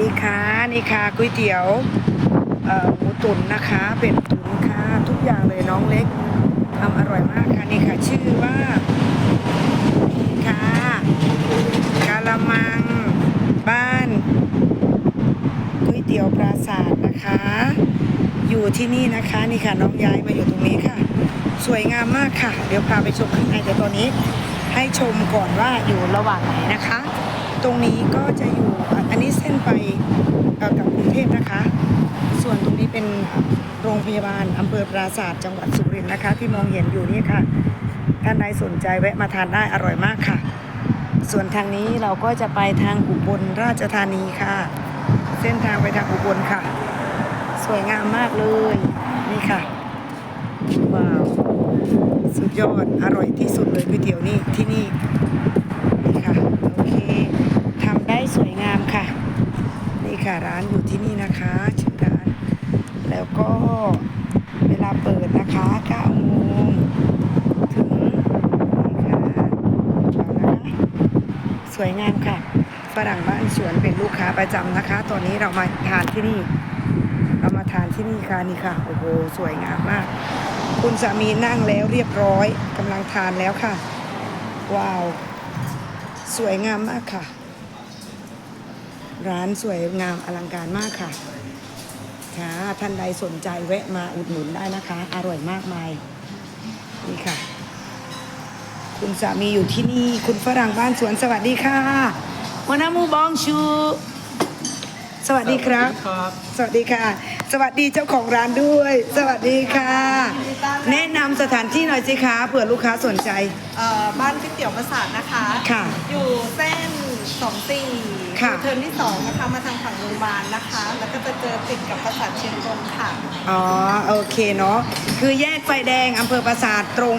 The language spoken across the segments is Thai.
ดีค่ะนี่ค่ะก๋วยเตี๋ยวหมูตุ๋นนะคะเป็ดตุ๋นค่ะทุกอย่างเลยน้องเล็กทำอร่อยมากค่ะนี่ค่ะ ชื่อว่านี่ค่ะกาละมังบ้านก๋วยเตี๋ยวปราสาทนะคะ อยู่ที่นี่นะคะนี่ค่ะน้องย้ายมาอยู่ตรงนี้ค่ะ สวยงามมากค่ะ เดี๋ยวพาไปชมข้างในแต่ตอนนี้ให้ชมก่อนว่าอยู่ระหว่างไหนนะคะ ตรงนี้ก็จะอยู่อันนี้เส้นไปกับกรุงเทพนะคะ ส่วนตรงนี้เป็นโรงพยาบาลอำเภอปราศาสตร์จังหวัดสุรินทร์นะคะ ที่มองเห็นอยู่นี่ค่ะท่านใดสนใจแวะมาทานได้อร่อยมากค่ะ ส่วนทางนี้เราก็จะไปทางอุบลราชธานีค่ะ เส้นทางไปทางอุบลค่ะ สวยงามมากเลยนี่ค่ะว้าวสุดยอดอร่อยที่สุดเลยก๋วยเตี๋ยวนี่ที่นี่ค่ะ โอเคทำได้สวยงามค่ะ นี่ค่ะ ร้านอยู่ที่นี่นะคะชื่อร้านแล้วก็เวลาเปิดนะคะ9โมงถึงนี่ค่ะสวยงามค่ะฝรั่งบ้านสวนเป็นลูกค้าประจำนะคะ ตอนนี้เรามาทานที่นี่ เรามาทานที่นี่ค่ะนี่ค่ะ โอ้โห สวยงามมาก คุณสามีนั่งแล้วเรียบร้อยกำลังทานแล้วค่ะ ว้าว สวยงามมากค่ะ ร้านสวยงามอลังการมากค่ะ ค่ะท่านใดสนใจแวะมาอุดหนุนได้นะคะ อร่อยมากมาย นี่ค่ะ คุณสามีอยู่ที่นี่ คุณฝรั่งบ้านสวนสวัสดีค่ะวานามูบองชู สวัสดีครับครับสวัสดีค่ะ สวัสดีเจ้าของร้านด้วย สวัสดีค่ะ แนะนำสถานที่หน่อยสิคะเผื่อลูกค้าสนใจ เอ่อบ้านก๋วยเตี๋ยวประสาทนะคะ ค่ะ อยู่เส้นสองสี่ ค่ะเทิร์นที่สองนะคะมาทางฝั่งโรงพยาบาลนะคะ แล้วก็จะเจอติดกับประสาทเชียงกงค่ะ อ๋อโอเคเนาะคือแยกไฟแดงอำเภอปราสาทตรง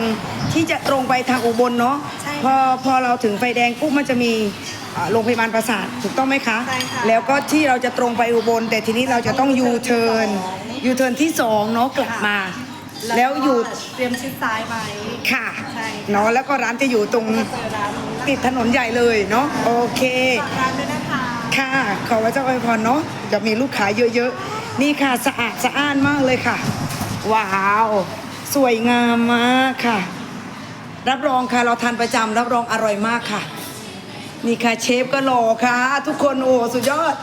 ที่จะตรงไปทางอุบลเนาะใช่ค่ะพอพอเราถึงไฟแดงปุ๊บมันจะมีเอ่อโรงพยาบาลปราสาทถูกต้องไหมคะ ใช่ค่ะแล้วก็ที่เราจะตรงไปอุบล แต่ทีนี้เราจะต้องยูเทิร์นยูเทิร์นที่สองเนาะกลับมา แล้วอยู่ก็เตรียมชิดซ้ายไว้ ค่ะใช่เนาะแล้วก็ร้านจะอยู่ตรงก็เจอร้านนี้นะคะติดถนนใหญ่เลยเนาะโอเค ฝากร้านด้วยนะคะ ค่ะ ขอพระเจ้าอวยพรเนาะจะมีลูกค้าเยอะๆ นี่ค่ะสะอาดสะอ้านมากเลยค่ะ ว้าว สวยงามมากค่ะ รับรองค่ะเราทานประจำรับรองอร่อยมากค่ะ นี่ค่ะเชฟก็หล่อค่ะ ทุกคนโอ้สุดยอด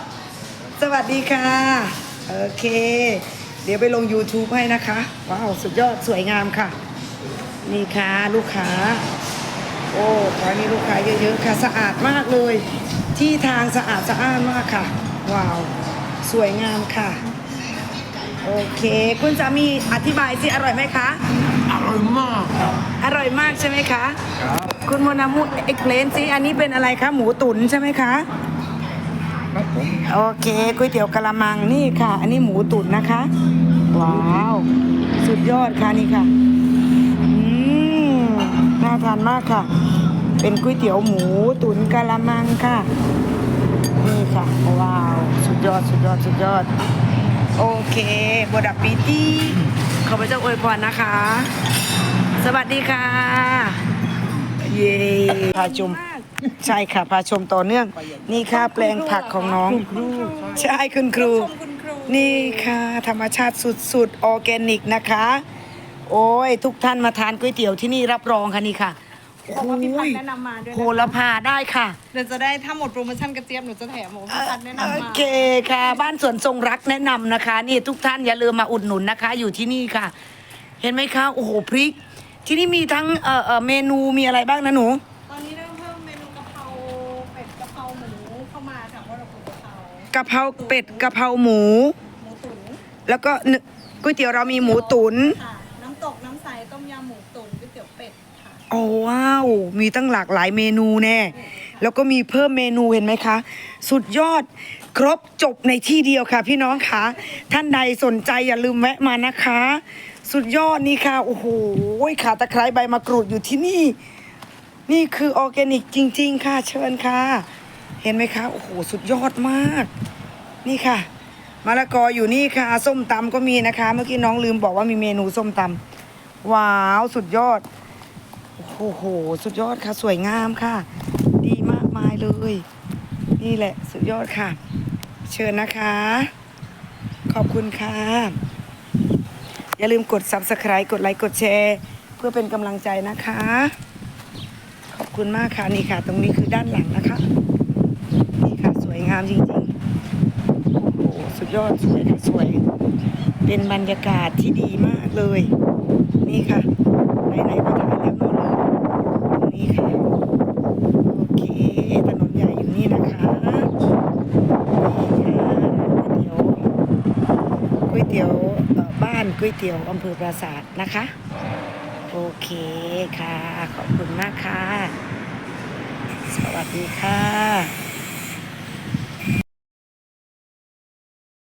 สวัสดีค่ะ โอเค เดี๋ยวไปลง YouTube ให้นะคะ ว้าว สุดยอดสวยงามค่ะ นี่ค่ะลูกค้า โอ้ขอให้มีลูกค้าเยอะๆค่ะ สะอาดมากเลย ที่ทางสะอาดสะอ้านมากค่ะ ว้าว สวยงามค่ะ โอเค คุณสามีอธิบายสิ อร่อยไหมคะ อร่อยมากอร่อยมากใช่ไหมคะ ครับคุณโมนามุเอ็กเพลนสิอันนี้เป็นอะไรคะ หมูตุ๋นใช่ไหมคะ ครับผมโอเคก๋วยเตี๋ยวกะละมังนี่ค่ะ อันนี้หมูตุ๋นนะคะ ว้าว สุดยอดค่ะนี่ค่ะ อืมน่าทานมากค่ะ เป็นก๋วยเตี๋ยวหมูตุ๋นกะละมังค่ะ นี่ค่ะ ว้าว สุดยอด สุดยอด สุดยอด โอเคบดับปีตี้ขอพระเจ้าอวยพรนะคะ สวัสดีค่ะ เย้พาชมใช่ค่ะ พาชมต่อเนื่อง นี่ค่ะแปลงผักของน้อง ใช่คุณครูชมคุณครู นี่ค่ะ ธรรมชาติสุดๆ ออร์แกนิกนะคะ โอ้ย ทุกท่านมาทานก๋วยเตี๋ยวที่นี่รับรองค่ะนี่ค่ะ บอกว่าพี่พัโอ้นยธ์แนะนำมาด้วยโหนะระพาได้ค่ะ เดี๋ยวจะได้ถ้าหมดโปรโมชั่นกระเจี๊ยบหนูจะแถมหมูพี่พันธ์แนะนำโอมาเคค่ะ บ้านสวนทรงรักแนะนำนะคะ นี่ทุกท่านอย่าลืมมาอุดหนุนนะคะ อยู่ที่นี่ค่ะ เห็นไหมคะโอ้โหพริก ที่นี่มีทั้งเอ่อเอ่อเมนูมีอะไรบ้างนะหนู ตอนนี้เริ่มเพิ่มเมนูกะเพราเป็ดกะเพราหมูเข้ามาค่ะเพราะเราปลูกกะเพรากะเพราเป็ดกะเพราหมู หมูตุ๋นแล้วก็หนึ่งก๋วยเตี๋ยวเรามีหมูตุ๋นค่ะน้ำตกน้ำใสต้มยำหมูตุ๋น โอ้ว้าว มีตั้งหลากหลายเมนูแน่ แล้วก็มีเพิ่มเมนูเห็นไหมคะ สุดยอดครบจบในที่เดียวค่ะ พี่น้องคะท่านใดสนใจอย่าลืมแวะมานะคะ สุดยอดนี่ค่ะ โอ้โหขาตะไคร้ใบมะกรูดอยู่ที่นี่ นี่คือออร์แกนิกจริง ๆ ค่ะเชิญค่ะ เห็นไหมคะ โอ้โห สุดยอดมาก นี่ค่ะมะละกออยู่นี่ค่ะ ส้มตำก็มีนะคะ เมื่อกี้น้องลืมบอกว่ามีเมนูส้มตำว้าว สุดยอด โอ้โห สุดยอดค่ะ สวยงามค่ะ ดีมากมายเลย นี่แหละ สุดยอดค่ะ เชิญนะคะ ขอบคุณค่ะ อย่าลืมกด subscribe กดไลค์ กดแชร์ เพื่อเป็นกำลังใจนะคะ ขอบคุณมากค่ะ นี่ค่ะ ตรงนี้คือด้านหลังนะคะ นี่ค่ะ สวยงามจริงๆ โอ้โห สุดยอด สวยค่ะ สวย เป็นบรรยากาศที่ดีมากเลย นี่ค่ะ ไหนๆก็ถ่ายแล้วโน่นเลยตรงนี้ค่ะ โอเค ถนนใหญ่อยู่นี่นะคะ นี่ค่ะก๋วย เตี๋ยวยเตี๋ยวบ้านก๋วยเตี๋ยวอำเภอปราสาทนะคะ โอเคค่ะ ขอบคุณมากค่ะ สวัสดีค่ะ